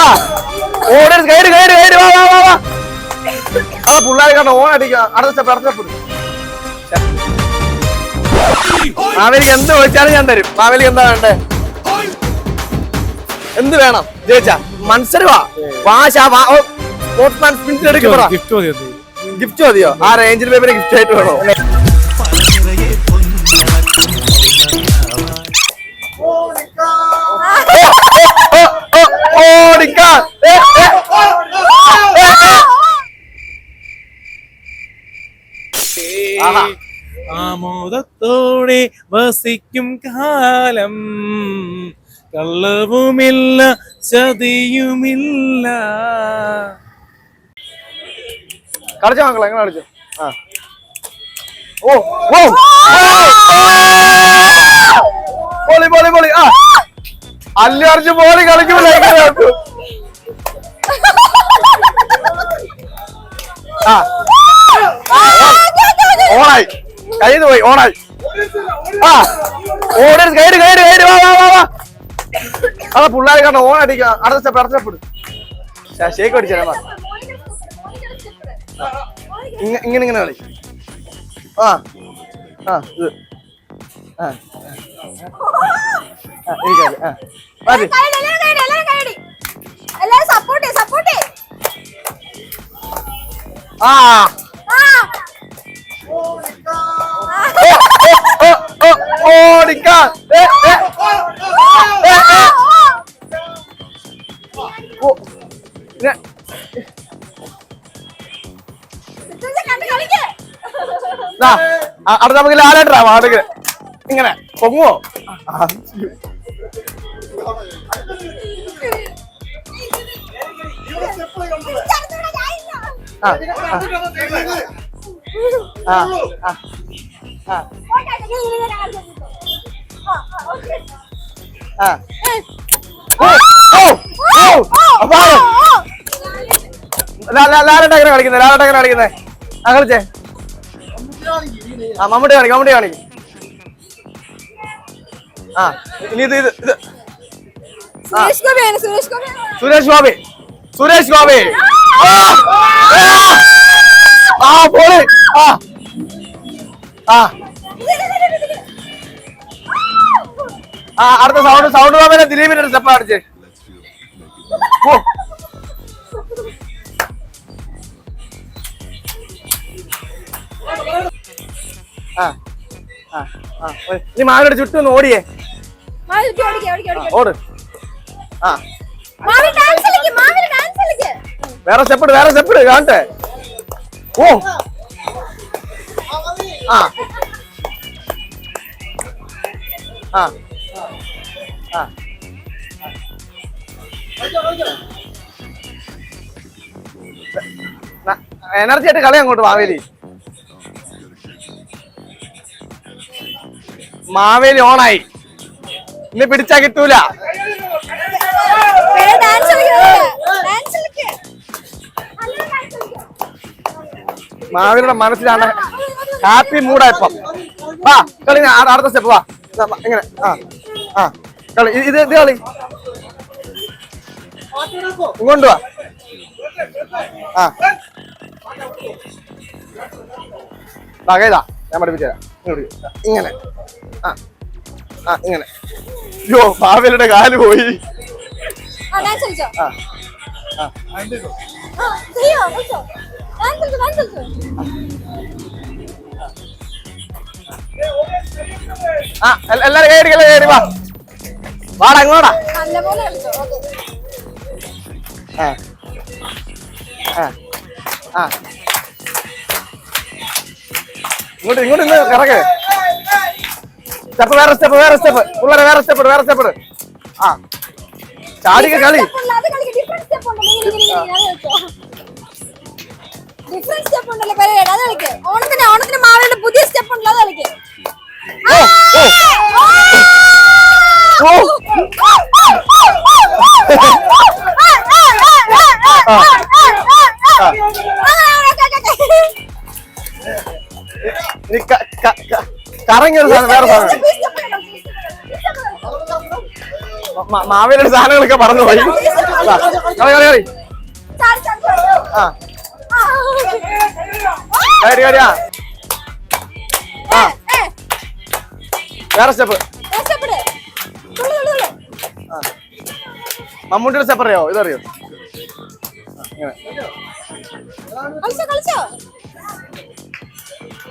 ആ ഓടി കയറി കയറി കയറി വാ വാ വാ വാ. ആ പിള്ളേരെ കണ്ട ഓൺ അടിക്കുക. അടുത്ത സ്റ്റെപ്പ് അടുത്ത സ്റ്റെപ്പ്. മാവേലിക്ക് എന്ത് ചോദിച്ചാലും ഞാൻ തരും. മാവേലിക്ക് എന്താ വേണ്ടേ? എന്ത് വേണം? ജയിച്ചാ? മനസ്സിലുവാ വാശ വാ സ്പിൻസിൽ. ഗിഫ്റ്റ് മതിയോ? ആ റേഞ്ചിൽ പേപ്പറിന് ഗിഫ്റ്റ് ആയിട്ട് വേണോ? ഓടിക്കാ. ഏ, ഏ, ഏ, ഏ. ആമോദത്തോടെ വസിക്കും കാലം. കള്ളവുമില്ല ചതിയുമില്ല. കളിച്ചോ മക്കളെ എങ്ങനെ കളിച്ചോ ആ. ഓ ഓ. പൊളി പൊളി പൊളി. ആ. അല്ലു അർജുൻ പോളി കളിക്കുമ്പോൾ ആ. ഓണായി. കയ്യിൽ പോയി ഓണായി. ആ. ഓടി കയറി കയറി കയറി വാ വാ വാ വാ. അതാ പിള്ളേരെ കണ്ട ഓൺ അടിക്കുക അടുത്ത സ്റ്റെപ്പ് അടുത്ത സ്റ്റെപ്പ് ഷേക്ക് അടിച്ചാൽ ഇങ്ങ- ഇങ്ങനെ ഇങ്ങനെ കളി. ആ. ആ ഇത്. ആ. എനിക്കത് ആ. മാറ്റി ഓ, ഓടിക്കാ അടുത്ത നമുക്ക് ലാലേട്ടാ വാടക ഇങ്ങനെ പൊങ്ങുവോ? ആ, ആ, ആ, ആ, ആ, ആ, ആ. ഓ, ഓ, ഓ, അപ്പാ. ലാ- ലാ- ലാലേട്ടാ എങ്ങനെ കളിക്കുന്നത് ലാലേട്ടാ കളിക്കുന്നത് ആ കളിച്ചേ. ആ മമ്മൂട്ടി കാണിക്കും മമ്മൂട്ടി കാണിക്കും. ആ ഇനി ഇത് ഇത് ഇത്. സുരേഷ് ഗോപി. സുരേഷ് ഗോപി. സുരേഷ് ഗോപി. ആ! ആ! ആ പോളി. ആ. ആ. ആ അടുത്ത സൗണ്ട് സൗണ്ട് ഗോപിനെ ദിലീപിന്റെ സ്റ്റെപ്പ് അടിച്ചേ നീ മാവിനോട് ചുറ്റും ഓടിയേ. ഓട്. ആ. മാവി ഡാൻസ് കളിക്ക് മാവി വേറെ സ്റ്റെപ്പ് ഇട് വേറെ സ്റ്റെപ്പ് ഇട് കാണട്ടെ. ഓ. ആ. ആ. ആ. എനർജി ആയിട്ട് കളി അങ്ങോട്ട് മാവേലി. മാവേലി ഓണായി. ഇന്ന് പിടിച്ചാ കിട്ടൂല. ഡാൻസ് മാവേലിയുടെ മനസ്സിലാണ്. ഹാപ്പി മൂഡായപ്പം വാ കളി അടുത്ത സ്റ്റെപ്പ് വാ. ഇങ്ങനെ. ആ ആ. കളി ഇത് ഇത് കളി. ഇങ്ങോട്ട് വാ. ആ. ഞാൻ പഠിപ്പിച്ചു തരാം. ഇങ്ങനെ. ആ ആ ഇങ്ങനെ. അയ്യോ ഭാവിയുടെ കാൽ പോയി. ആ ആ ആ എല്ലാരും കയറി കയറി വാ വാടാ ഓക്കേ ആ ആ ആ ഇങ്ങോട്ട് ഇങ്ങോട്ട് ഇന്ന് കിടക്ക് സ്റ്റെപ്പ് വേറെ സ്റ്റെപ്പ് വേറെ സ്റ്റെപ്പ് പിള്ളേരെ വേറെ സ്റ്റെപ്പ് വേറെ സ്റ്റെപ്പ് ആ ചാടിക്ക കളി ഡിഫറെന്റ് സ്റ്റെപ്പ് ഉണ്ടല്ലോ പരിപാടി അത് കളിക്ക്. ഓണത്തിന് ഓണത്തിന് മാവേലിയുടെ പുതിയ സ്റ്റെപ്പ് ഉണ്ടല്ലോ അത് കളിക്ക്. സാധനം വേറെ സാധനം. മാവേലിയുടെ സാധനങ്ങളൊക്കെ പറഞ്ഞു പോയി ആ. കയറി കയറി ആ. വേറെ സ്റ്റെപ്പ്. മമ്മൂട്ടിയുടെ സ്റ്റെപ്പ് അറിയോ? ഇതറിയോ?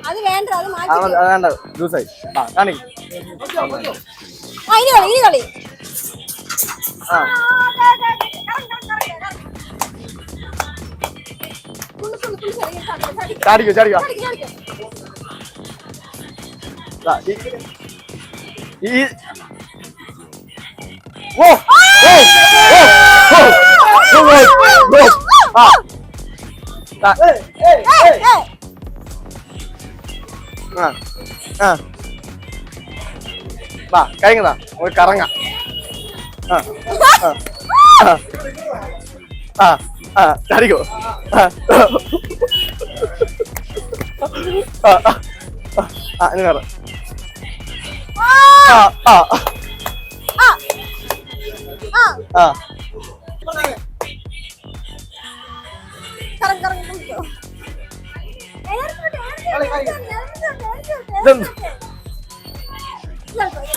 അത് വേണ്ട അത് വേണ്ട ലൂസായി. ആ കാണി ഇനി കളി ഇനി കളി. ആ. ചാടിക്കോ ചാടിക്കോ ചാടിക്ക്, ചാടിക്ക്. ദാ, ഈ- ഈ ഓ ഓ ഓ ഓ ഓ ഓ ഓ ആ ദാ, ഏയ്, ഏയ്. ആ ആ വാ കഴിഞ്ഞതാ ഒരു കറങ്ങ ആ ആ ആ ആ ചാടിക്കോ ആ ആ ആ ആ ആ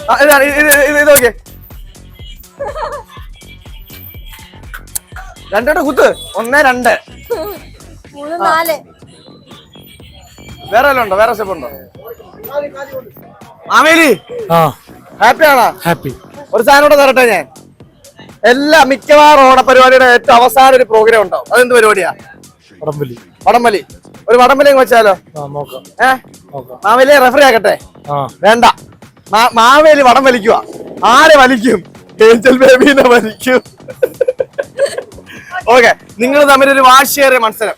ആ ഇതാണ്, ഇത് ഇത്. ഇത് നോക്കിയേ. രണ്ടോട്ട് കുത്ത്. ഒന്ന് രണ്ട്. മൂന്ന് നാല്. വേറെ ഉണ്ടോ വേറെ സ്റ്റെപ്പ് ഉണ്ടോ? മാവേലി ആ. ഹാപ്പി ആണോ? ഹാപ്പി ഒരു സാധനം കൂടെ തരട്ടെ ഞാൻ. എല്ലാ മിക്കവാറും ഓണപരിപാടിയുടെ ഏറ്റവും അവസാന ഒരു പ്രോഗ്രാം ഉണ്ടാവും. അതെന്ത് പരിപാടിയാ? വടംവലി. വടംവലി. ഒരു വടംവലി വെച്ചാലോ? ആ നോക്കാം. ഏ? നോക്കാം. മാവേലിയെ റെഫറി ആക്കട്ടെ. വേണ്ട. മാവേലി വടം വലിക്കുക ആരെ വലിക്കും? ഏഞ്ചൽ ബേബീനെ വലിക്കും. ഓക്കെ നിങ്ങൾ തമ്മിൽ ഒരു വാശിയേറിയ മത്സരം.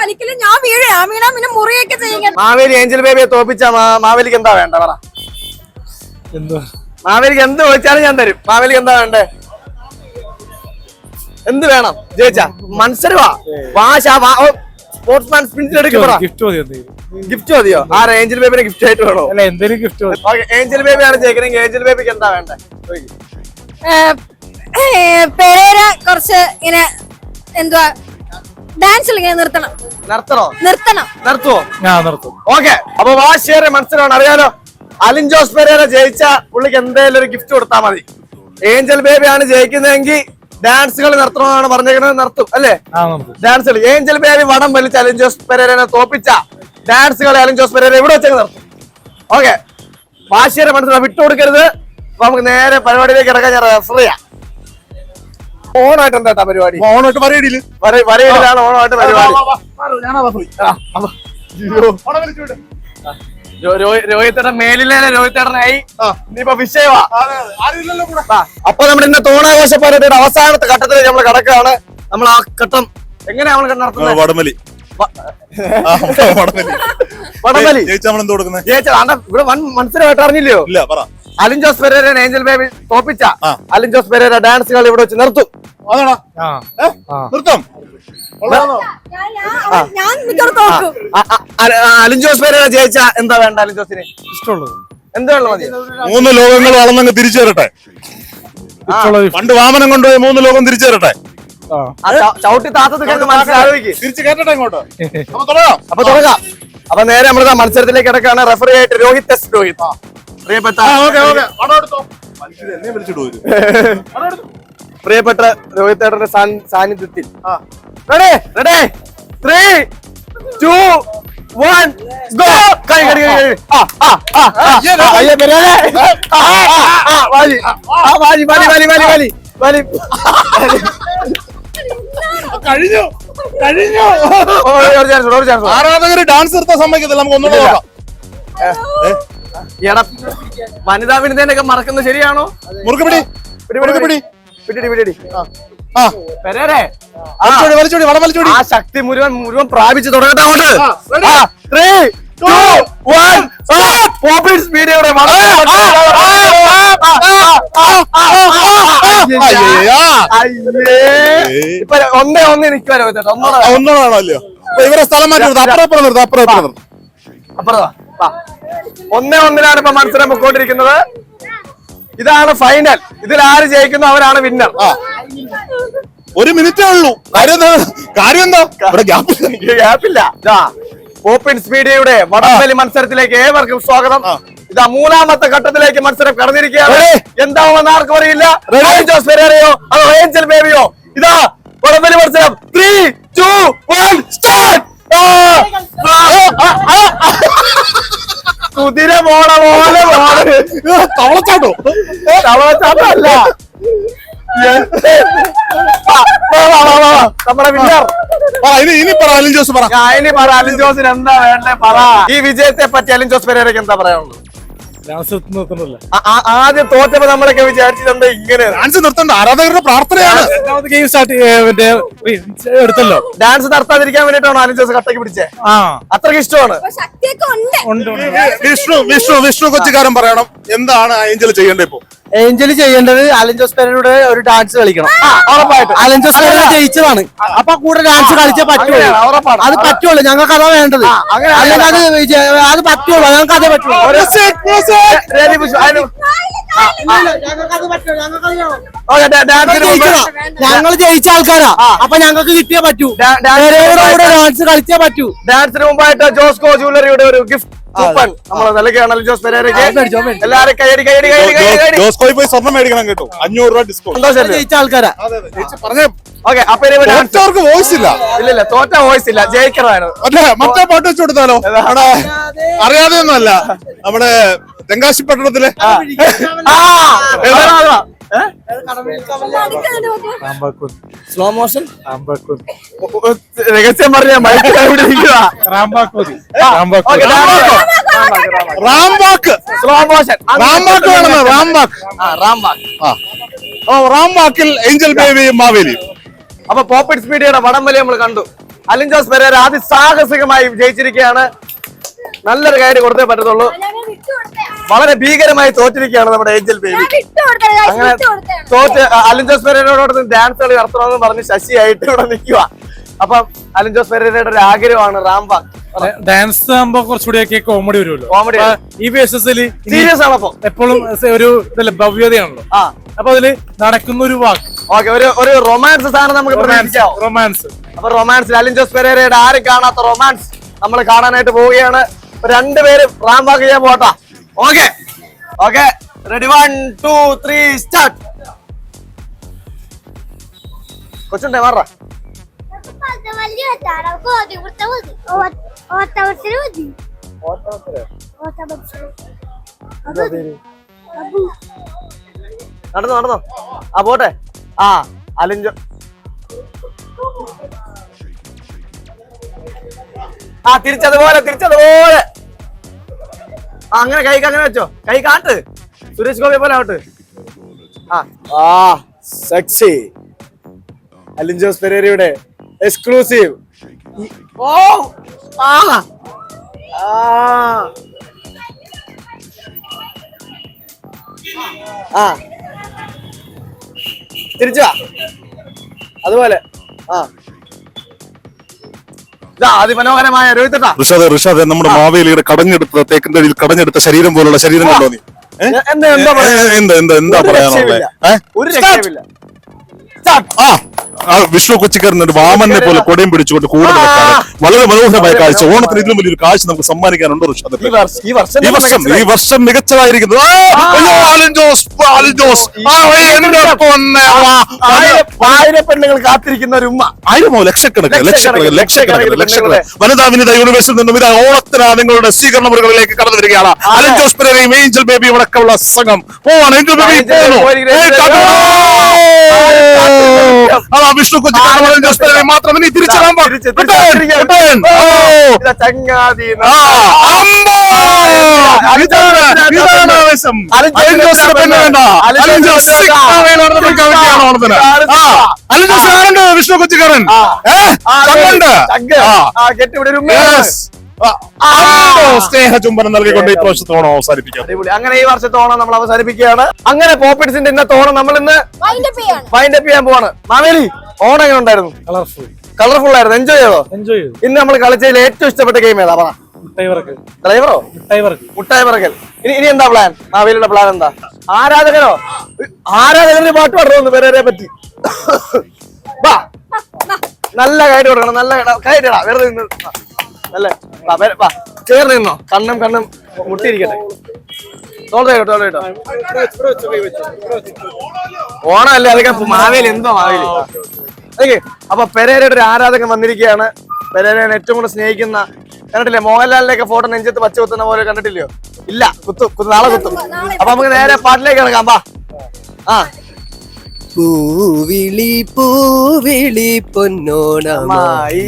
വലിക്കലും ഞാൻ വീഴ. ഞാൻ വീണാ പിന്നെ മുറിയൊക്കെ മാവേലി ഏഞ്ചൽ ബേബിയെ തോപ്പിച്ച മാവേലിക്ക് എന്താ വേണ്ട? പറ. എന്തോ? മാവേലിക്ക് എന്ത് ചോദിച്ചാലും ഞാൻ തരും. മാവേലിക്ക് എന്താ വേണ്ടേ? എന്ത് വേണം? ജയിച്ച? മത്സരമാ. വാശ സ്പോർട്സ്മാൻ സ്പിരിറ്റ് എടുക്കും ഗിഫ്റ്റ് മതി എന്തെങ്കിലും. ഗിഫ്റ്റ് മതിയോ? ആ ഏഞ്ചൽ ബേബിനെ ഗിഫ്റ്റ് ആയിട്ട് വേണോ? അല്ല എന്തെങ്കിലും ഗിഫ്റ്റ് ഏഞ്ചൽ ബേബി ആണ് ജയിക്കണമെങ്കിൽ ഏഞ്ചൽ ബേബിക്ക് എന്താ വേണ്ടേ? ചോദിക്ക്. പേര് കുറച്ച് ഇങ്ങനെ എന്തുവാ? ഡാൻസ് നിർത്തണം. നിർത്തണോ? നിർത്തണം. നിർത്തുവോ? ഞാൻ നിർത്തും. ഓക്കെ. അപ്പൊ വാശിയേറെ മത്സരമാണ്. അറിയാലോ അലിൻ ജോസ് പെരേര ജയിച്ച പുള്ളിക്ക് എന്തേലും ഒരു ഗിഫ്റ്റ് കൊടുത്താൽ മതി. ഏഞ്ചൽ ബേബി ആണ് ജയിക്കുന്നതെങ്കിൽ ഡാൻസുകൾ നിർത്തണമെന്നാണ് പറഞ്ഞേക്കുന്നത് നിർത്തും അല്ലേ? ഡാൻസ് കളി. ഏഞ്ചൽ ബേബി വടം വലിച്ച അലിൻ ജോസ് പെരേരനെ തോപ്പിച്ച ഡാൻസ് കളി അലിൻ ജോസ് പെരേര ഇവിടെ വെച്ചങ്ങ് നിർത്തും. ഓക്കെ. വാശിയേറെ മത്സരം വിട്ടുകൊടുക്കരുത്. അപ്പൊ നമുക്ക് നേരെ പരിപാടിയിലേക്ക് ഇറങ്ങാൻ ഞാൻ റെഫർ ചെയ്യാം ഓണായിട്ട് എന്താ പരിപാടി? ഓണായിട്ട് പറയടിയിൽ വര- ഓണായിട്ട് ഓണമായിട്ട് പരിപാടി രോഹിത്തേട്ടൻ മേലിലെ രോഹിത്തേട്ടനായി? ഇനിയിപ്പോ വിഷയമാ ആ, അപ്പൊ നമ്മുടെ ഇന്നത്തെ ഓണാഘോഷ പരിപാടിയുടെ അവസാനത്തെ ഘട്ടത്തിൽ നമ്മൾ കിടക്കുകയാണ്. നമ്മൾ ആ ഘട്ടം എങ്ങനെയാണ് നമ്മൾ നടത്തുന്നത്? വടമലി വടംവലി ഇവിടെ വൻ മത്സരമായിട്ട് അറിഞ്ഞില്ലയോ ഇല്ല പറ. അലിൻ ജോസ് പെരേര ഏഞ്ചൽ ബേബി തോപ്പിച്ച. അലിൻ ജോസ് പെരേര ഡാൻസ് കളി ഇവിടെ വെച്ച് നിർത്തും. നിർത്തും. അലിൻ ജോസ് പെരേര ജയിച്ച എന്താ വേണ്ട അലിൻ ജോസിന്? ഇഷ്ടമുള്ളത്. എന്താണ് മതി? മൂന്ന് ലോകങ്ങൾ വളർന്നങ്ങ് തിരിച്ചു തരട്ടെ ഇഷ്ടമുള്ളത്. പണ്ട് വാമനം കൊണ്ടുപോയി മൂന്ന് ലോകം തിരിച്ചു തരട്ടെ ച- ചവിട്ടി താത്തത് കേട്ട് മനസ്സിലാലോചിക്ക് തിരിച്ചു ഇങ്ങോട്ട് അപ്പൊ തുടങ്ങാം നേരെ നമ്മുടെ മത്സരത്തിലേക്ക് ഇടക്കാണ് റെഫറി ആയിട്ട് രോഹിത് എസ് രോഹിത് പ്രിയപ്പെട്ട പ്രിയപ്പെട്ട രോഹിത് ഏട്ടന്റെ സാന്നിധ്യത്തിൽ ready ready three two one go കൈ കടി കൈ കൈ ആ ആ ആ ആ, അയ്യേ വാലി. ആ, വാലി, വാലി, വാലി, വാലി, വാലി, വാലി. കഴിഞ്ഞു. കഴിഞ്ഞു. ആരാധകര് ഡാൻസ് നിർത്താൻ സമ്മതിക്കത്തില്ല നമുക്ക് ഒന്നുകൂടെ നോക്കാം. എടാ വനിതാ വിനിതേനൊക്കെ മറക്കുന്നത് ശരിയാണോ? മുറുക്കുപിടി. പിടി പിടി, പിടി പിടി പിടി. ആ. ശക്തി മുഴുവൻ മുഴുവൻ പ്രാപിച്ചു തുടങ്ങട്ടെ അങ്ങോട്ട്? ത്രീ ടു വൺ ഒന്നേ ഒന്നേ അല്ലയോ ഇവരെ സ്ഥലം മാറ്റി നിർത്താം അപ്പുറം അപ്പുറം നിർത്താം നിർത്താം. ഒന്നേ ഒന്നിനാണ് ഇപ്പൊ മത്സരം പൊക്കോണ്ടിരിക്കുന്നത് ഇതാണ് ഫൈനൽ ഇതിൽ ആര് ജയിക്കുന്നു അവരാണ് വിന്നർ ഒരു മിനിറ്റേ ഉള്ളൂ കാര്യം എന്താ കാര്യം എന്താ ഇവിടെ ഗ്യാപ്പ് ഗ്യാപ്പില്ല ഇതാ സ്പീഡിയുടെ വടംവലി മത്സരത്തിലേക്ക് ഏവർക്കും സ്വാഗതം. ഇതാ മൂന്നാമത്തെ ഘട്ടത്തിലേക്ക് മത്സരം കടന്നിരിക്കുകയാണ്. എന്താണെന്ന് എന്താവുമെന്ന് ആർക്കും അറിയില്ല? ജോസ് പെരേരയോ അതോ ഏഞ്ചൽ ബേബിയോ ഇതാ വടംവലി മത്സരം. ത്രീ ടു വൺ സ്റ്റാർട്ട് കുതിര പോണ പോലെ തവളച്ചാട്ടോ. വാ. നമ്മുടെ വിന്നർ. ഇനി ഇനി പറ അലിൻ ജോസ് പറ. ഇനി പറ അലിൻ ജോസിന് എന്താ വേണ്ടേ പറ. ഈ വിജയത്തെ പറ്റി അലിൻ ജോസ് പെരേരയ്ക്ക് എന്താ പറയാനുള്ളത്? ആദ്യം തോറ്റപ്പോ നമ്മളൊക്കെ വിചാരിച്ചിട്ടുണ്ട് ഇങ്ങനെ ഡാൻസ് നിർത്തണ്ട ആരാധകരുടെ പ്രാർത്ഥനയാണ്. രണ്ടാമത് ഗെയിം സ്റ്റാർട്ട് മറ്റേ എടുത്തല്ലോ. ഡാൻസ് നടത്താതിരിക്കാൻ വേണ്ടിട്ടാണ് അലിൻ ജോസ് കട്ടയ്ക്ക് പിടിച്ചേ? ആ. അത്രയ്ക്ക് ഇഷ്ടമാണ്. വിഷ്ണു വിഷ്ണു വിഷ്ണു കൊച്ചിക്കാരൻ പറയണം എന്താണ് ഏഞ്ചൽ ചെയ്യേണ്ടത് ഇപ്പൊ? ഏഞ്ചൽ ചെയ്യേണ്ടത് അലഞ്ചോസ് ജോസ് ഒരു ഡാൻസ് കളിക്കണം. ആ, ഉറപ്പായിട്ടും. അലൻ ജോസ് പെരേര ജയിച്ചതാണ്. അപ്പൊ കൂടെ ഡാൻസ് കളിച്ചേ പറ്റുള്ളൂ. അത് പറ്റുള്ളൂ. ഞങ്ങൾക്ക് അതാ വേണ്ടത്. അല്ലെങ്കിൽ അത് അത് പറ്റുള്ളൂ. ഞങ്ങൾക്ക് അതേ പറ്റുള്ളൂ ഞങ്ങൾ ജയിച്ച ആൾക്കാരാ. അപ്പൊ ഞങ്ങൾക്ക് കിട്ടിയേ പറ്റൂ. ഡാൻസ് കളിച്ചേ പറ്റൂ. ഡാൻസിന് മുമ്പായിട്ട് ജോസ്കോ ജ്വല്ലറിയുടെ ഒരു ഗിഫ്റ്റ് കൂപ്പൺ നമ്മളെ നല്ല അലിൻ ജോസ് പെരേരയ്ക്ക് എല്ലാവരും കൈയടി കൈയടി കൈയടി കൈയടി കൈയടി ജോസ് കോയി പോയി സ്വർണം മേടിക്കണം കേട്ടോ. അഞ്ഞൂറ് രൂപ ഡിസ്കൗണ്ട് ആൾക്കാരാ. പറഞ്ഞ. ഓക്കെ അപ്പൊ dance. വോയിസ് ഇല്ല ഇല്ല. ഇല്ല തോറ്റ വോയിസ് ഇല്ല. ജയിക്കണമായിരുന്നു. അല്ലേ മറ്റേ പാട്ട് വെച്ച് കൊടുത്താലോ? അറിയാതെ ഒന്നല്ല നമ്മുടെ തെങ്കാശി പട്ടണത്തിലെ സ്ലോ മോഷൻ രഹസ്യം പറഞ്ഞ റാംബാക്ക്. സ്ലോ മോഷൻ റാംബാക്ക് ഓ റാംബാക്കിൽ ഏഞ്ചൽ ബേബിയും മാവേലിയും അപ്പൊ പോപ്പിറ്റ്സ് മീഡിയയുടെ വടംവലി നമ്മൾ കണ്ടു. അലിൻ ജോസ് പെരേര അതിസാഹസികമായി ജയിച്ചിരിക്കുകയാണ്. നല്ലൊരു കാര്യം കൊടുത്തേ പറ്റത്തുള്ളൂ. വളരെ ഭീകരമായി തോറ്റിരിക്കുകയാണ് നമ്മുടെ ഏഞ്ചൽ ബേബി. അങ്ങനെ. തോറ്റ് അലിൻജോസ് അലിൻ ജോസ് ഡാൻസ് കളി നടത്തണമെന്ന് പറഞ്ഞ് ശശിയായിട്ട് ഇവിടെ നിൽക്കുക അപ്പം അലിൻ ജോസ് പെരേരയുടെ ഒരു ആഗ്രഹമാണ് റാംബ. ഡാൻസ് ആകുമ്പോ കുറച്ചുകൂടിയൊക്കെ കോമഡി വരുമല്ലോ. കോമഡി ഈ ബേസിൽ സീരിയസ് ആണ് അപ്പൊ. എപ്പോഴും ഒരു ഇതല്ലേ ഭവ്യതയാണല്ലോ. ആ. അപ്പൊ അതിൽ നടക്കുന്ന ഒരു വാക്ക്. ഓക്കെ ഒരു ഒരു റൊമാൻസ് സാധനം നമുക്ക് റൊമാൻസ് അപ്പൊ റൊമാൻസ് അലിൻ ജോസ് പെരേരയുടെ ആരും കാണാത്ത റൊമാൻസ് നമ്മൾ കാണാനായിട്ട് പോവുകയാണ്. രണ്ടുപേരും റാംബാക്ക് ചെയ്യാൻ പോട്ടാ okay. Okay. Ready one two three start കൊച്ചുണ്ടേ മാറ. നടന്നോ നടന്നോ. ആ പോട്ടെ. ആ അലിൻ ആ തിരിച്ചതുപോലെ തിരിച്ചതുപോലെ. ആ അങ്ങനെ കൈക്ക് അങ്ങനെ വെച്ചോ. കൈ കാട്ട് സുരേഷ് ഗോപി പോലെ ആവട്ട് ആ. ആ സെക്സി അലിൻ ജോസ് പെരേരയുടെ എക്സ്ക്ലൂസീവ് ഓ ആ. ആ. തിരിച്ചു അതുപോലെ. ആ. അതിമനോഹരമായ രോഹിത്തട്ടാ ഋഷാദ് ഋഷാദ് നമ്മുടെ മാവേലിയുടെ കടഞ്ഞെടുത്ത തേക്കിന്റെ അടിയിൽ കടഞ്ഞെടുത്ത ശരീരം പോലുള്ള ശരീരം കണ്ടോ നീ? എന്താ എന്താ എന്താ പറയാനുള്ളത്? ഒരു Start. ആ വിഷ്ണു കൊച്ചിക്കാരൻ വാമനെ പോലെ കൊടയും പിടിച്ചുകൊണ്ട് കൂടുതൽ വളരെ മനോഹരമായ കാഴ്ച. ഓണത്തിന് ഇതിലും വലിയൊരു കാഴ്ച നമുക്ക് സമ്മാനിക്കാനുണ്ട് ഋഷാദ് ഈ വർഷം ഈ വർഷം ഈ വർഷം ഈ മികച്ചതായി. വർഷം മികച്ചതായിരിക്കുന്നു. ആ, അയ്യോ, ആലൻ ജോസ് ആലൻ ജോസ് ആ, ഏയ്, എന്റെ ആയിരം ആയിരം പെണ്ണുങ്ങൾ കാത്തിരിക്കുന്ന ഒരു ഉമ്മ. ആയിരമോ? ലക്ഷക്കണക്കിന് ലക്ഷക്കണക്കിന് ലക്ഷക്കണക്കിന് ലക്ഷക്കണക്കിന് വനിതാ വിനിത യൂണിവേഴ്സിൽ നിന്നും ഇതാ ഓണത്തിന് നിങ്ങളുടെ സ്വീകരണ മുറികളിലേക്ക് കടന്നു വരികയാണ്. അലൻ ജോസ് പെരേരയും ഏഞ്ചൽ ബേബിയും അടക്കമുള്ള സംഘം പോവാണ് ഏഞ്ചൽ ബേബി പോകുന്നു. അതാ വിഷ്ണു കൊച്ചി അലൻ ജോസ് മാത്രം ഇനി തിരിച്ചു വരാൻ പാ- തിരിച്ച് Return, return. ഓ. ഇതാ ചങ്ങാതി ആ, അമ്പോ. ഇതാണ് ഇതാണ് ആവേശം. അലൻ അലൻ ജോസിന്റെ പെണ്ണ് വേണ്ട അലൻ അലൻ ജോസ് ജോസിന്റെ സിക്സ് ആവേലാണ് നടന്ന കവിതയാണ് ഓണത്തിന് ആ അലൻ ജോസ് വിഷ്ണു കൊച്ചിക്കാരൻ ഏഹ് ഏ? ചങ്ങണ്ട് ചങ്ങ്. ആ. ആ കെട്ടി ഇവിടെ ഒരു ഉമ്മ Yes. സ്നേഹ ചുംബനം നൽകിക്കൊണ്ട് ഈ പ്രാവശ്യത്തെ ഓണം അവസാനിപ്പിക്കാം. അങ്ങനെ ഈ വർഷത്തെ ഓണം നമ്മൾ അവസാനിപ്പിക്കുകയാണ്. അങ്ങനെ പോപ്പിറ്റ്സിന്റെ ഇന്നത്തെ ഓണം നമ്മൾ ഇന്ന്. വൈൻഡ് അപ്പ് ചെയ്യാൻ പോവാണ്. മാവേലി ഓണം എങ്ങനെ ഉണ്ടായിരുന്നു? കളർഫുൾ കളർഫുൾ ആയിരുന്നു. എൻജോയ് ചെയ്തോ? എൻജോയ് ചെയ്തു. ഇന്ന് നമ്മൾ കളിച്ചതിൽ ഏറ്റവും ഇഷ്ടപ്പെട്ട ഗെയിം ഏതാ? പറ. ഡ്രൈവറോ മുട്ടായി വർക്ക് പറക്കൽ ഇനി ഇനി എന്താ പ്ലാൻ മാവേലിയുടെ പ്ലാൻ എന്താ? ആരാധകരോ ആരാധകരുടെ പാട്ട് പാടുന്നു പേരെ പറ്റി. വാ നല്ല കൈഡ് കൊടുക്കണം. നല്ല കൈയിട്ടാ വെറുതെ ആ, വാ, ചേർന്ന് നിന്നോ. കണ്ണും കണ്ണും മുട്ടിയിരിക്കട്ടെ. തോളത്തെ ഓണമല്ലേ? അതൊക്കെ മാവേലി. എന്തോ മാവേലി. ഓക്കെ അപ്പൊ പെരേരയുടെ ഒരു ആരാധകൻ വന്നിരിക്കുകയാണ്. പെരേരനെ ഏറ്റവും കൂടുതൽ സ്നേഹിക്കുന്ന കണ്ടിട്ടില്ലേ? മോഹൻലാലിന്റെ ഒക്കെ ഫോട്ടോ നെഞ്ചത്ത് പച്ച കുത്തുന്ന പോലെ കണ്ടിട്ടില്ലയോ? ഇല്ല. കുത്തു. കുത്തു. നാളെ കുത്തും. അപ്പൊ നമുക്ക് നേരെ പാട്ടിലേക്ക് കിടക്കാം വാ. ആ. പൂവിളി പൂവിളി പൊന്നോണമായി.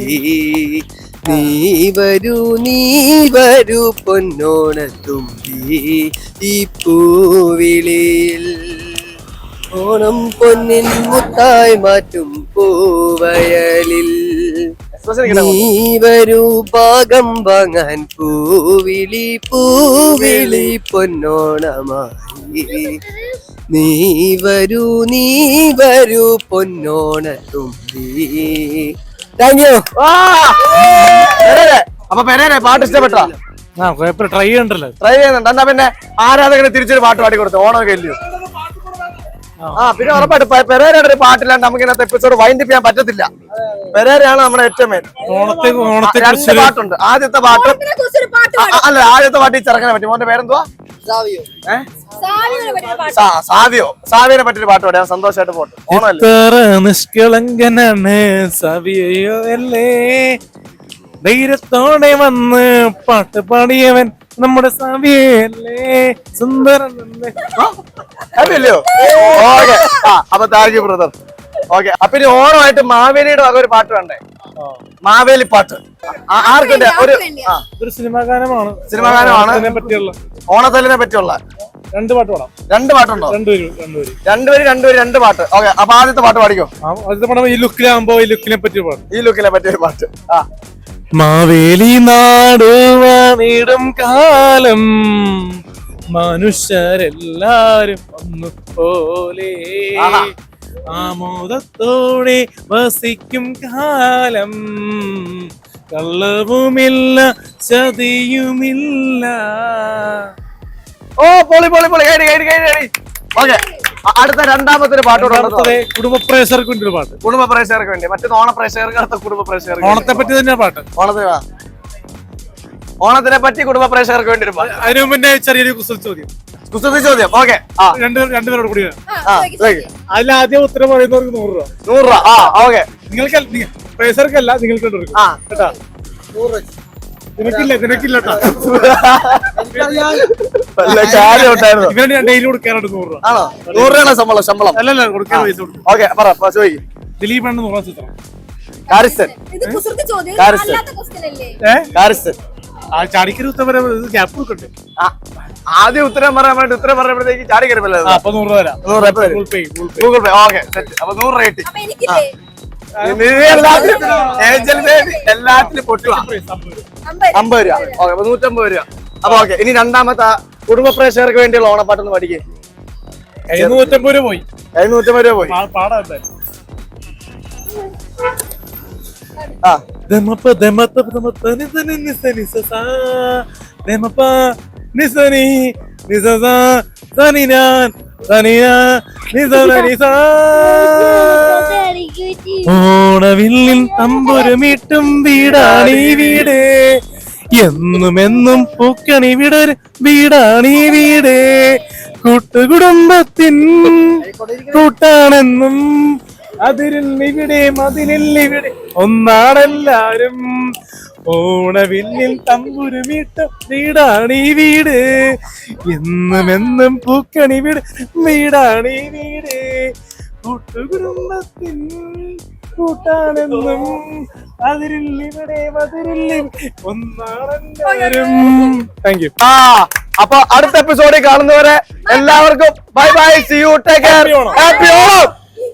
നീ വരൂ നീ വരൂ പൊന്നോണത്തുമ്പി ഈ പൂവിളിയിൽ. ഓണം പൊന്നിൻ മുത്തായി മാറ്റും പൂവയലിൽ. നീ വരൂ ഭാഗം വാങ്ങാൻ പൂവിളി പൂവിളി പൊന്നോണമായി. നീ വരൂ നീ വരൂ പൊന്നോണത്തുമ്പി താങ്ക് യു. അപ്പൊ പെരേനെ പാട്ട് ഇഷ്ടപ്പെട്ടോ? ട്രൈ ചെയ്യണ്ടല്ലോ. ട്രൈ ചെയ്യുന്നുണ്ട്. എന്നാ പിന്നെ ആരാധകനെ തിരിച്ചൊരു പാട്ട് പാടി കൊടുത്തു ഓണം ഇല്ലയോ? ആ പിന്നെ ഉറപ്പായിട്ട് പെരേരയുടെ ഒരു പാട്ടില്ലാണ്ട് നമുക്ക് ഇന്നത്തെ എപ്പിസോഡ് വൈൻഡ് ചെയ്യാൻ പറ്റത്തില്ല. പെരേരയാണ് നമ്മുടെ ഏറ്റവും മെയിൻ രണ്ട് പാട്ടുണ്ട്. ആദ്യത്തെ പാട്ട് അല്ല ആദ്യത്തെ പാട്ട് ഈ ചെറുക്കനെ പറ്റി. മോന്റെ പേരെന്തുവാ? സാവിയോ. സാവിനെ പറ്റിയ പാട്ട്. സാ- സാദിയോ സാദിയെ പറ്റിയൊരു പാട്ട് പാടിയാ സന്തോഷമായിട്ട് പോട്ട് ഓണമല്ലേ? നിഷ്കളങ്കനാണ് സാവിയോ അല്ലേ ധൈര്യത്തോടെ വന്ന് പാട്ട് പാടിയവൻ നമ്മുടെ സവിയല്ലേ? സുന്ദരനല്ലേ ഹാപ്പി അല്ലയോ ഓക്കെ. ആ അപ്പൊ താങ്ക് യു ബ്രദർ. ഓക്കെ അപ്പൊ ഇനി ഓണമായിട്ട് മാവേലിയുടെ വക ഒരു പാട്ട് വേണ്ടേ? മാവേലി പാട്ട്. ആ- ആർക്കുണ്ട്? ഒരു ആ. ഇതൊരു സിനിമാ ഗാനമാണ്. സിനിമാ ഗാനമാണ്. അതിനെ പറ്റിയുള്ള. ഓണത്തല്ലിനെ പറ്റിയുള്ള. രണ്ട് പാട്ട് പാടാം. രണ്ട് പാട്ടുണ്ടോ? രണ്ടുപേരും രണ്ടുപേരും രണ്ടുപേര് രണ്ടുപേര് രണ്ട് പാട്ട്. ഓക്കെ അപ്പൊ ആദ്യത്തെ പാട്ട് പാടിക്കോ? ആ, ആദ്യത്തെ പടം ഈ ലുക്കിലാകുമ്പോ ഈ ലുക്കിനെ പറ്റി പാട്ട്. ഈ ലുക്കിനെ പറ്റിയ പാട്ട്. ആ. മാവേലി നാടുവാണിടും കാലം. മനുഷ്യരെല്ലാരും ഒന്നു പോലെ ആമോദത്തോടെ വസിക്കും കാലം. കള്ളവുമില്ല ചതിയുമില്ല. ഓ പൊളി പൊളി പൊളി. കയറി കയറി കയറി. ഓക്കെ. അടുത്ത രണ്ടാമത്തെ ഒരു പാട്ട് കൂടെ കുടുംബ പ്രേക്ഷകർക്ക് വേണ്ടി ഒരു പാട്ട്. കുടുംബ പ്രേക്ഷകർക്ക് വേണ്ടി. മറ്റേ ഓണ പ്രേക്ഷകർക്ക് അടുത്ത കുടുംബ പ്രേക്ഷകർക്ക് ഓണത്തെ പറ്റി തന്നെ പാട്ട്. ഓണത്തിന്. ഓണത്തിനെ പറ്റി കുടുംബ പ്രേക്ഷകർക്ക് വേണ്ടി ഒരു പാട്ട്. അതിനു മുന്നേ ചെറിയൊരു കുസൃതി ചോദ്യം. കുസൃതി ചോദ്യം. ഓക്കെ. രണ്ട് രണ്ടുപേരോട് കൂടി. അതിൽ ആദ്യം ഉത്തരം പറയുന്നവർക്ക് നൂറ് രൂപ. നൂറ് രൂപ. ആ ഓക്കെ. നിങ്ങൾക്ക് പ്രേസർക്കല്ല നിങ്ങൾക്ക് കേട്ടാ? നിനക്കില്ല നിനക്കില്ല കാര്യം ഉണ്ടായിരുന്നു ഞാൻ ഡെയിലി കൊടുക്കാറുണ്ട് നൂറ് രൂപ. ആണോ? നൂറ് രൂപയാണ് ശമ്പളം ശമ്പളം. അല്ലല്ല കൊടുക്കാൻ പൈസ കൊടുക്കും. ഓക്കെ പറ പറ, ചോദിക്ക് ആണ് നൂറാം ചിത്രം കാരിസ്ഥൻ ഇത് കുസൃതി ചോദ്യം ഇത്. അല്ലാത്ത ക്വസ്റ്റ്യൻ അല്ലേ? ഏഹ് കാരിസ്ഥൻ ആ ചാടിക്കരു ഉത്തരം വരെ ഗ്യാപ്പ് ആ, ആദ്യം ഉത്തരം പറയാൻ വേണ്ടി ഉത്തരം പറയുമ്പോഴത്തേക്ക് ചാടി കയറിപ്പല്ലേ ആ അപ്പൊ നൂറ് രൂപ തരാം. നൂറ് രൂപ Google Pay Google Pay Google Pay. Okay set അപ്പൊ നൂറ് രൂപ കിട്ടി അപ്പൊ എനിക്കില്ലേ? എല്ലാത്തിലും എല്ലാത്തിലും പൊട്ടുക. അമ്പത് രൂപ. ഓക്കെ അപ്പൊ നൂറ്റമ്പത് രൂപ. അപ്പൊ ഓക്കെ ഇനി രണ്ടാമത്തെ കുടുംബ പ്രേക്ഷകർക്ക് വേണ്ടിയുള്ള ഓണപ്പാട്ടൊന്ന് പഠിക്കേ. എഴുന്നൂറ്റമ്പത് നൂറ്റമ്പത് രൂപ പോയി. എഴുന്നൂറ്റമ്പത് രൂപ പോയി. പാടാ ആ. ദമപ്പ ദമത്ത ദമത്ത നിസനി നിസനി സസാ ദമപ്പ നിസനി നിസസ സനിനാൻ സനിനാ നിസന നിസാ ഓണവില്ലിൽ തമ്പുരമിട്ടും വീടാണീ വീട്. എന്നും എന്നും പൂക്കണി വിടർ വീടാണീ വീട്. കൂട്ടുകുടുംബത്തിൻ കൂട്ടാണെന്നും അതിരിൽ ഇവിടെ മതിലിൽ ഇവിടെ ഒന്നാണെല്ലാരും ഓണവില്ലിൽ തമ്പുരുമിട്ട വീടാണീ വീട്. എന്നും എന്നും പൂക്കണി വീട് വീടാണീ വീട്. കൂട്ടുകുടുംബത്തിൻ കൂട്ടാണെന്നും അതിരിൽ ഇവിടെ മതിരിൽ ഒന്നാണെല്ലാരും താങ്ക് യു ആ അപ്പൊ അടുത്ത എപ്പിസോഡിൽ കാണുന്നവരെ എല്ലാവർക്കും bye bye see you take care Onam. Happy Onam.